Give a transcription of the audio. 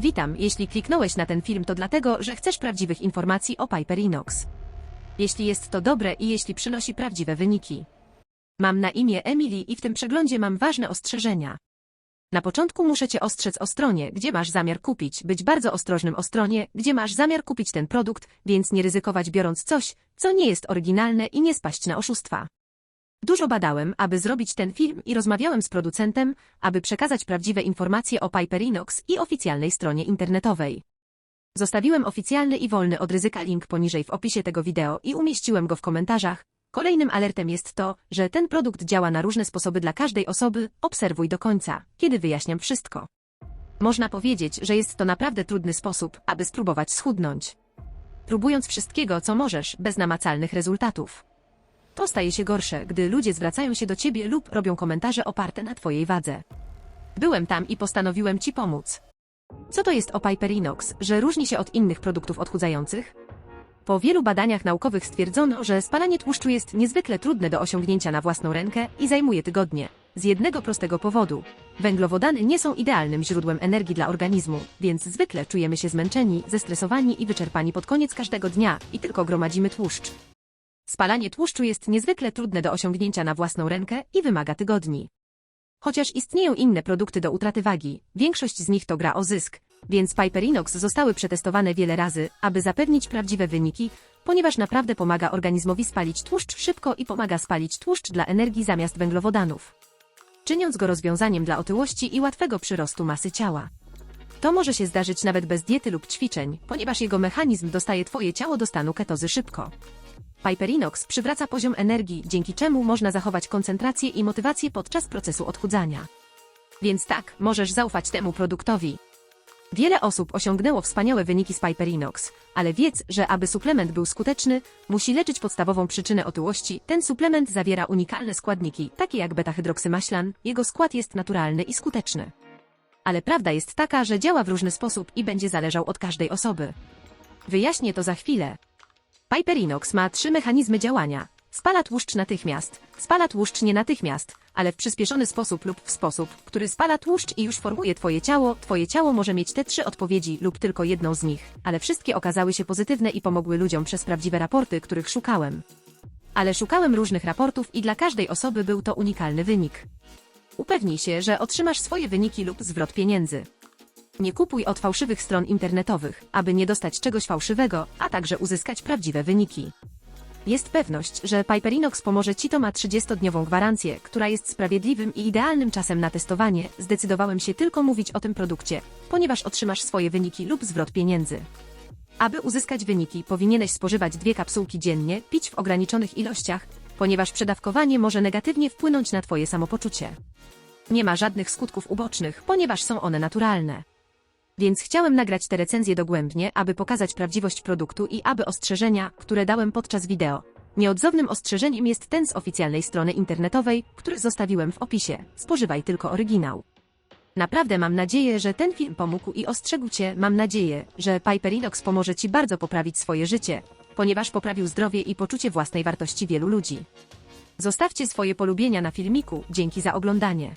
Witam, jeśli kliknąłeś na ten film to dlatego, że chcesz prawdziwych informacji o Piper Inox. Jeśli jest to dobre i jeśli przynosi prawdziwe wyniki. Mam na imię Emily i w tym przeglądzie mam ważne ostrzeżenia. Na początku muszę Cię ostrzec o stronie, gdzie masz zamiar kupić, być bardzo ostrożnym o stronie, gdzie masz zamiar kupić ten produkt, więc nie ryzykować biorąc coś, co nie jest oryginalne i nie spaść na oszustwa. Dużo badałem, aby zrobić ten film i rozmawiałem z producentem, aby przekazać prawdziwe informacje o Piper Inox i oficjalnej stronie internetowej. Zostawiłem oficjalny i wolny od ryzyka link poniżej w opisie tego wideo i umieściłem go w komentarzach. Kolejnym alertem jest to, że ten produkt działa na różne sposoby dla każdej osoby, obserwuj do końca, kiedy wyjaśniam wszystko. Można powiedzieć, że jest to naprawdę trudny sposób, aby spróbować schudnąć. Próbując wszystkiego, co możesz, bez namacalnych rezultatów. To staje się gorsze, gdy ludzie zwracają się do ciebie lub robią komentarze oparte na twojej wadze. Byłem tam i postanowiłem ci pomóc. Co to jest o Piper Inox, że różni się od innych produktów odchudzających? Po wielu badaniach naukowych stwierdzono, że spalanie tłuszczu jest niezwykle trudne do osiągnięcia na własną rękę i zajmuje tygodnie. Z jednego prostego powodu. Węglowodany nie są idealnym źródłem energii dla organizmu, więc zwykle czujemy się zmęczeni, zestresowani i wyczerpani pod koniec każdego dnia i tylko gromadzimy tłuszcz. Spalanie tłuszczu jest niezwykle trudne do osiągnięcia na własną rękę i wymaga tygodni. Chociaż istnieją inne produkty do utraty wagi, większość z nich to gra o zysk, więc Piper Inox zostały przetestowane wiele razy, aby zapewnić prawdziwe wyniki, ponieważ naprawdę pomaga organizmowi spalić tłuszcz szybko i pomaga spalić tłuszcz dla energii zamiast węglowodanów. Czyniąc go rozwiązaniem dla otyłości i łatwego przyrostu masy ciała. To może się zdarzyć nawet bez diety lub ćwiczeń, ponieważ jego mechanizm dostaje Twoje ciało do stanu ketozy szybko. Piperinox przywraca poziom energii, dzięki czemu można zachować koncentrację i motywację podczas procesu odchudzania. Więc tak, możesz zaufać temu produktowi. Wiele osób osiągnęło wspaniałe wyniki z Piperinox, ale wiedz, że aby suplement był skuteczny, musi leczyć podstawową przyczynę otyłości. Ten suplement zawiera unikalne składniki, takie jak beta-hydroksymaślan, jego skład jest naturalny i skuteczny. Ale prawda jest taka, że działa w różny sposób i będzie zależał od każdej osoby. Wyjaśnię to za chwilę. Piperinox ma trzy mechanizmy działania. Spala tłuszcz natychmiast, spala tłuszcz nie natychmiast, ale w przyspieszony sposób lub w sposób, który spala tłuszcz i już formuje Twoje ciało. Twoje ciało może mieć te trzy odpowiedzi lub tylko jedną z nich, ale wszystkie okazały się pozytywne i pomogły ludziom przez prawdziwe raporty, których szukałem. Ale szukałem różnych raportów i dla każdej osoby był to unikalny wynik. Upewnij się, że otrzymasz swoje wyniki lub zwrot pieniędzy. Nie kupuj od fałszywych stron internetowych, aby nie dostać czegoś fałszywego, a także uzyskać prawdziwe wyniki. Jest pewność, że Piperinox pomoże Ci to ma 30-dniową gwarancję, która jest sprawiedliwym i idealnym czasem na testowanie. Zdecydowałem się tylko mówić o tym produkcie, ponieważ otrzymasz swoje wyniki lub zwrot pieniędzy. Aby uzyskać wyniki, powinieneś spożywać dwie kapsułki dziennie, pić w ograniczonych ilościach, ponieważ przedawkowanie może negatywnie wpłynąć na Twoje samopoczucie. Nie ma żadnych skutków ubocznych, ponieważ są one naturalne. Więc chciałem nagrać te recenzje dogłębnie, aby pokazać prawdziwość produktu i aby ostrzeżenia, które dałem podczas wideo. Nieodzownym ostrzeżeniem jest ten z oficjalnej strony internetowej, który zostawiłem w opisie. Spożywaj tylko oryginał. Naprawdę mam nadzieję, że ten film pomógł i ostrzegł Cię. Mam nadzieję, że Piperinox pomoże Ci bardzo poprawić swoje życie, ponieważ poprawił zdrowie i poczucie własnej wartości wielu ludzi. Zostawcie swoje polubienia na filmiku. Dzięki za oglądanie.